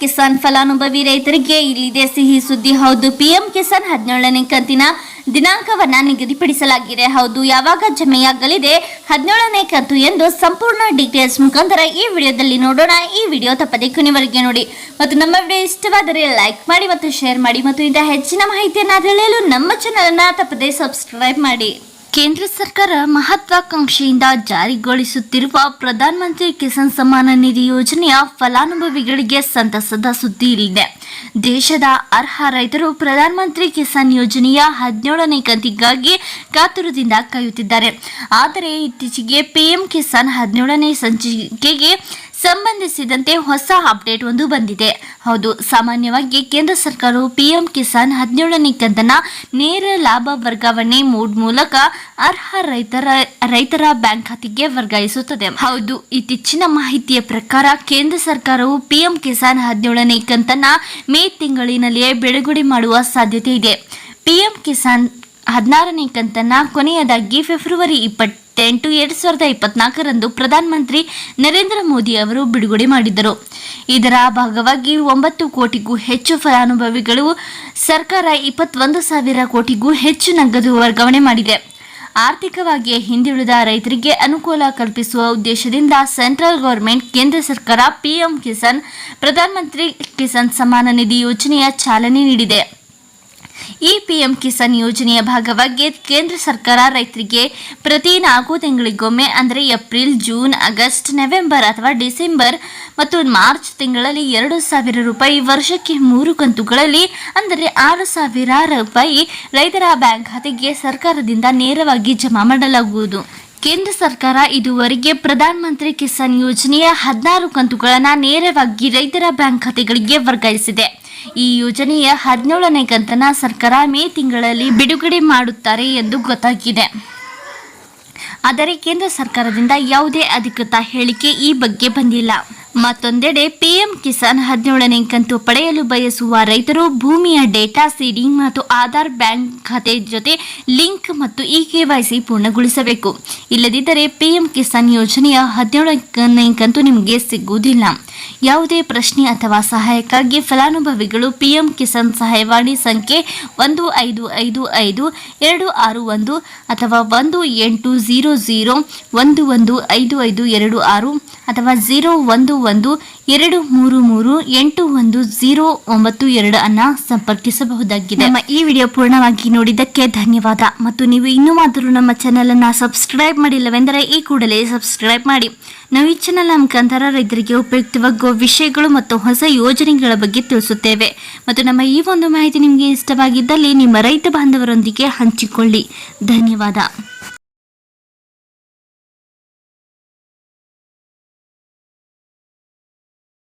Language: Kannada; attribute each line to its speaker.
Speaker 1: ಕಿಸಾನ್ ಫಲಾನುಭವಿ ರೈತರಿಗೆ ಇಲ್ಲಿದೆ ಸಿಹಿ ಸುದ್ದಿ. ಹೌದು, ಪಿಎಂ ಕಿಸಾನ್ ಹದಿನೇಳನೇ ಕಂತಿನ ದಿನಾಂಕವನ್ನ ನಿಗದಿಪಡಿಸಲಾಗಿದೆ. ಹೌದು, ಯಾವಾಗ ಜಮೆಯಾಗಲಿದೆ ಹದಿನೇಳನೇ ಕಂತು ಎಂದು ಸಂಪೂರ್ಣ ಡೀಟೇಲ್ಸ್ ಮುಖಾಂತರ ಈ ವಿಡಿಯೋದಲ್ಲಿ ನೋಡೋಣ. ಈ ವಿಡಿಯೋ ತಪ್ಪದೆ ಕೊನೆವರೆಗೆ ನೋಡಿ. ಮತ್ತು ನಮ್ಮ ವಿಡಿಯೋ ಇಷ್ಟವಾದರೆ ಲೈಕ್ ಮಾಡಿ ಮತ್ತು ಶೇರ್ ಮಾಡಿ. ಮತ್ತು ಇಂತಹ ಹೆಚ್ಚಿನ ಮಾಹಿತಿಯನ್ನು ತಿಳಿಯಲು ನಮ್ಮ ಚಾನಲನ್ನು ತಪ್ಪದೆ ಸಬ್ಸ್ಕ್ರೈಬ್ ಮಾಡಿ. ಕೇಂದ್ರ ಸರ್ಕಾರ ಮಹತ್ವಾಕಾಂಕ್ಷೆಯಿಂದ ಜಾರಿಗೊಳಿಸುತ್ತಿರುವ ಪ್ರಧಾನಮಂತ್ರಿ ಕಿಸಾನ್ ಸಮ್ಮಾನ ನಿಧಿ ಯೋಜನೆಯ ಫಲಾನುಭವಿಗಳಿಗೆ ಸಂತಸದ ಸುದ್ದಿ ಇಲ್ಲಿದೆ. ದೇಶದ ಅರ್ಹ ರೈತರು ಪ್ರಧಾನಮಂತ್ರಿ ಕಿಸಾನ್ ಯೋಜನೆಯ ಹದಿನೇಳನೇ ಕಂತಿಗಾಗಿ ಕಾತುರದಿಂದ ಕಾಯುತ್ತಿದ್ದಾರೆ. ಆದರೆ ಇತ್ತೀಚೆಗೆ ಪಿಎಂ ಕಿಸಾನ್ ಹದಿನೇಳನೇ ಸಂಚಿಕೆಗೆ ಸಂಬಂಧಿಸಿದಂತೆ ಹೊಸ ಅಪ್ಡೇಟ್ ಒಂದು ಬಂದಿದೆ. ಹೌದು, ಸಾಮಾನ್ಯವಾಗಿ ಕೇಂದ್ರ ಸರ್ಕಾರವು ಪಿಎಂ ಕಿಸಾನ್ ಹದಿನೇಳನೇ ಕಂತನ ನೇರ ಲಾಭ ವರ್ಗಾವಣೆ ಮೋಡ್ ಮೂಲಕ ಅರ್ಹ ರೈತರ ರೈತರ ಬ್ಯಾಂಕ್ ಖಾತೆಗೆ ವರ್ಗಾಯಿಸುತ್ತದೆ. ಹೌದು, ಇತ್ತೀಚಿನ ಮಾಹಿತಿಯ ಪ್ರಕಾರ ಕೇಂದ್ರ ಸರ್ಕಾರವು ಪಿಎಂ ಕಿಸಾನ್ ಹದಿನೇಳನೇ ಕಂತನ್ನ ಮೇ ತಿಂಗಳಿನಲ್ಲಿಯೇ ಬಿಡುಗಡೆ ಮಾಡುವ ಸಾಧ್ಯತೆ ಇದೆ. ಪಿಎಂ ಕಿಸಾನ್ ಹದಿನಾರನೇ ಕಂತನ್ನ ಕೊನೆಯದಾಗಿ ಫೆಬ್ರವರಿ ಇಪ್ಪತ್ತೆಂಟು, ಎರಡ್ ಸಾವಿರದ ಇಪ್ಪತ್ನಾಲ್ಕರಂದು ಪ್ರಧಾನಮಂತ್ರಿ ನರೇಂದ್ರ ಮೋದಿ ಅವರು ಬಿಡುಗಡೆ ಮಾಡಿದ್ದರು. ಇದರ ಭಾಗವಾಗಿ ಒಂಬತ್ತು ಕೋಟಿಗೂ ಹೆಚ್ಚು ಫಲಾನುಭವಿಗಳು, ಸರ್ಕಾರ ಇಪ್ಪತ್ತೊಂದು ಸಾವಿರ ಕೋಟಿಗೂ ಹೆಚ್ಚು ನಗದು ವರ್ಗಾವಣೆ ಮಾಡಿದೆ. ಆರ್ಥಿಕವಾಗಿ ಹಿಂದುಳಿದ ರೈತರಿಗೆ ಅನುಕೂಲ ಕಲ್ಪಿಸುವ ಉದ್ದೇಶದಿಂದ ಸೆಂಟ್ರಲ್ ಗೌರ್ಮೆಂಟ್, ಕೇಂದ್ರ ಸರ್ಕಾರ, ಪಿಎಂ ಕಿಸಾನ್, ಪ್ರಧಾನಮಂತ್ರಿ ಕಿಸಾನ್ ಸಮ್ಮಾನ ನಿಧಿ ಯೋಜನೆಯ ಚಾಲನೆ ನೀಡಿದೆ. ಈ ಪಿಎಂ ಕಿಸಾನ್ ಯೋಜನೆಯ ಭಾಗವಾಗಿ ಕೇಂದ್ರ ಸರ್ಕಾರ ರೈತರಿಗೆ ಪ್ರತಿ ನಾಲ್ಕು ತಿಂಗಳಿಗೊಮ್ಮೆ, ಅಂದರೆ ಏಪ್ರಿಲ್, ಜೂನ್, ಆಗಸ್ಟ್, ನವೆಂಬರ್ ಅಥವಾ ಡಿಸೆಂಬರ್ ಮತ್ತು ಮಾರ್ಚ್ ತಿಂಗಳಲ್ಲಿ ಎರಡು ಸಾವಿರ ರೂಪಾಯಿ ವರ್ಷಕ್ಕೆ ಮೂರು ಕಂತುಗಳಲ್ಲಿ, ಅಂದರೆ ಆರು ಸಾವಿರ ರೂಪಾಯಿ ರೈತರ ಬ್ಯಾಂಕ್ ಖಾತೆಗೆ ಸರ್ಕಾರದಿಂದ ನೇರವಾಗಿ ಜಮಾ ಮಾಡಲಾಗುವುದು. ಕೇಂದ್ರ ಸರ್ಕಾರ ಇದುವರೆಗೆ ಪ್ರಧಾನ ಮಂತ್ರಿ ಕಿಸಾನ್ ಯೋಜನೆಯ ಹದಿನಾರು ಕಂತುಗಳನ್ನು ನೇರವಾಗಿ ರೈತರ ಬ್ಯಾಂಕ್ ಖಾತೆಗಳಿಗೆ ವರ್ಗಾಯಿಸಿದೆ. ಈ ಯೋಜನೆಯ ಹದಿನೇಳನೇ ಕಂತನ ಸರ್ಕಾರ ಮೇ ತಿಂಗಳಲ್ಲಿ ಬಿಡುಗಡೆ ಮಾಡುತ್ತಾರೆ ಎಂದು ಗೊತ್ತಾಗಿದೆ. ಆದರೆ ಕೇಂದ್ರ ಸರ್ಕಾರದಿಂದ ಯಾವುದೇ ಅಧಿಕೃತ ಹೇಳಿಕೆ ಈ ಬಗ್ಗೆ ಬಂದಿಲ್ಲ. ಮತ್ತೊಂದೆಡೆ ಪಿಎಂ ಕಿಸಾನ್ ಹದಿನೇಳನೇ ಕಂತು ಪಡೆಯಲು ಬಯಸುವ ರೈತರು ಭೂಮಿಯ ಡೇಟಾ ಸೀಡಿಂಗ್ ಮತ್ತು ಆಧಾರ್ ಬ್ಯಾಂಕ್ ಖಾತೆ ಜೊತೆ ಲಿಂಕ್ ಮತ್ತು ಇ ಕೆವೈಸಿ ಪೂರ್ಣಗೊಳಿಸಬೇಕು. ಇಲ್ಲದಿದ್ದರೆ ಪಿಎಂ ಕಿಸಾನ್ ಯೋಜನೆಯ ಹದಿನೇಳನೇ ಕಂತು ನಿಮಗೆ ಸಿಗುವುದಿಲ್ಲ. ಯಾವುದೇ ಪ್ರಶ್ನೆ ಅಥವಾ ಸಹಾಯಕ್ಕಾಗಿ ಫಲಾನುಭವಿಗಳು ಪಿಎಂ ಕಿಸಾನ್ ಸಹಾಯವಾಣಿ ಸಂಖ್ಯೆ ಒಂದು ಐದು ಐದು ಐದು ಎರಡು ಆರು ಒಂದು ಅಥವಾ ಒಂದು ಎಂಟು ಝೀರೋ ಝೀರೋ ಒಂದು ಒಂದು ಐದು ಐದು ಎರಡು ಆರು ಅಥವಾ ಝೀರೋ ಒಂದು ಒಂದು ಎರಡು ಮೂರು ಮೂರು ಎಂಟು ಒಂದು ಝೀರೋ ಒಂಬತ್ತು ಎರಡು ಅನ್ನು ಸಂಪರ್ಕಿಸಬಹುದಾಗಿದೆ. ನಮ್ಮ ಈ ವಿಡಿಯೋ ಪೂರ್ಣವಾಗಿ ನೋಡಿದ್ದಕ್ಕೆ ಧನ್ಯವಾದ. ಮತ್ತು ನೀವು ಇನ್ನೂ ಆದರೂ ನಮ್ಮ ಚಾನೆಲ್ ಅನ್ನ ಸಬ್ಸ್ಕ್ರೈಬ್ ಮಾಡಿಲ್ಲವೆಂದರೆ ಈ ಕೂಡಲೇ ಸಬ್ಸ್ಕ್ರೈಬ್ ಮಾಡಿ. ನಾವು ಈ ಚಾನಲ್ನ ಮುಖಾಂತರ ರೈತರಿಗೆ ಉಪಯುಕ್ತವಾಗುವ ವಿಷಯಗಳು ಮತ್ತು ಹೊಸ ಯೋಜನೆಗಳ ಬಗ್ಗೆ ತಿಳಿಸುತ್ತೇವೆ. ಮತ್ತು ನಮ್ಮ ಈ ಒಂದು ಮಾಹಿತಿ ನಿಮಗೆ ಇಷ್ಟವಾಗಿದ್ದಲ್ಲಿ ನಿಮ್ಮ ರೈತ ಬಾಂಧವರೊಂದಿಗೆ ಹಂಚಿಕೊಳ್ಳಿ. ಧನ್ಯವಾದ.